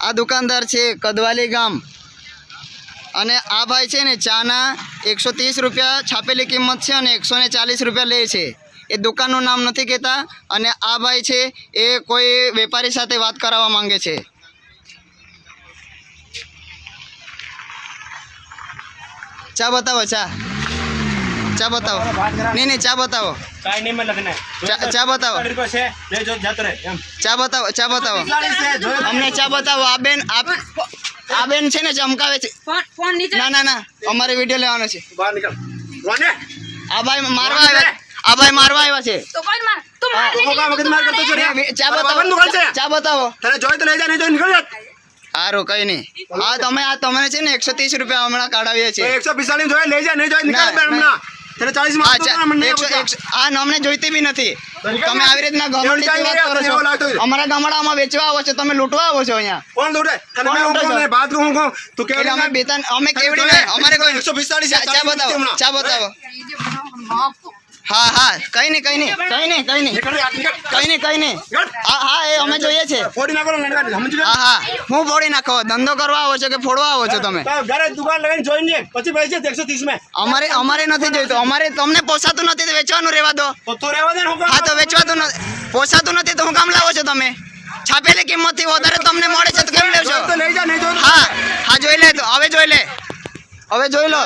આ દુકાનદાર છે કદવાલી ગામ. અને આ ભાઈ છે ને ચાના એકસો ત્રીસ રૂપિયા છાપેલી કિંમત છે અને એકસો ચાલીસ રૂપિયા લે છે. એ દુકાનનું નામ નથી કહેતા અને આ ભાઈ છે એ કોઈ વેપારી સાથે વાત કરાવવા માંગે છે. ચા બતાવો ચા. ચા બતાવો. નહીં નહીં ચા બતાવો. કાંઈ નહીં ચા ચા બતાવો. ચા બતાવો ચા બતાવો. અમને ચા બતાવો. આ બેન આ આ બેન છે ને ચમકાવે છે. ફોન ફોન નીચે. ના ના ના. અમારે વીડિયો લેવાનો છે. બહાર નીકળ. રોને આ ભાઈ મારવા આવ્યા આ ભાઈ મારવા આવ્યા છે. તો કોઈ માર તું માર તું કામ વખત માર કરતો છો રે. ચા બતાવો. બાબાનું દુકાન છે. ચા બતાવો. તને જોઈ તો લઈ જાય નહીં નીકળ જા. સારું કઈ નહીં. હા તમે આ તમે છે ને એકસો ત્રીસ રૂપિયા હમણાં કાઢાવીએ છીએ. એકસો પિસ્તાળીસ જોઈએ લઈ જાય નહીં જોઈએ ના, નીકળ હમણાં. તને માં આ અમને જોઈતી બી નથી. તમે આવી રીતના વાત કરો છો? અમારા ગામડામાં વેચવા આવો છો તમે લૂંટવા આવો છો અહીંયા. કોણ મેં હું તું કેવડી અમે બેતાન અમે કેવડી અમારે કોઈ એકસો પિસ્તાળીસ ચા ચા બતાવો ચા બતાવો. હા હા. કઈ નહીં કઈ નહીં કઈ નહીં કઈ નહીં. કઈ નહીં કઈ નહીં હા હા એ અમે જોઈએ છે. ફોડી નાખો હા હા. હું ફોડી નાખો? ધંધો કરવા આવો છો કે ફોડવા આવો છો તમે? ઘરે દુકાન લગાવીને જોઈને પછી ભાઈ છે એકસો ત્રીસમાં. અમારે અમારે નથી જોઈતું. અમારે તમને પોસાતું નથી તો વેચવાનું રહેવા દો. તો તું રહેવા દે ને હું તો વેચવાતું નથી પોસાતું નથી તો હું કામ લાવો છો તમે? છાપેલી કિંમતથી વધારે તમને મળે છે તો કેમ તો હા હા જોઈ લે તો. હવે જોઈ લે. હવે જોઈ લો.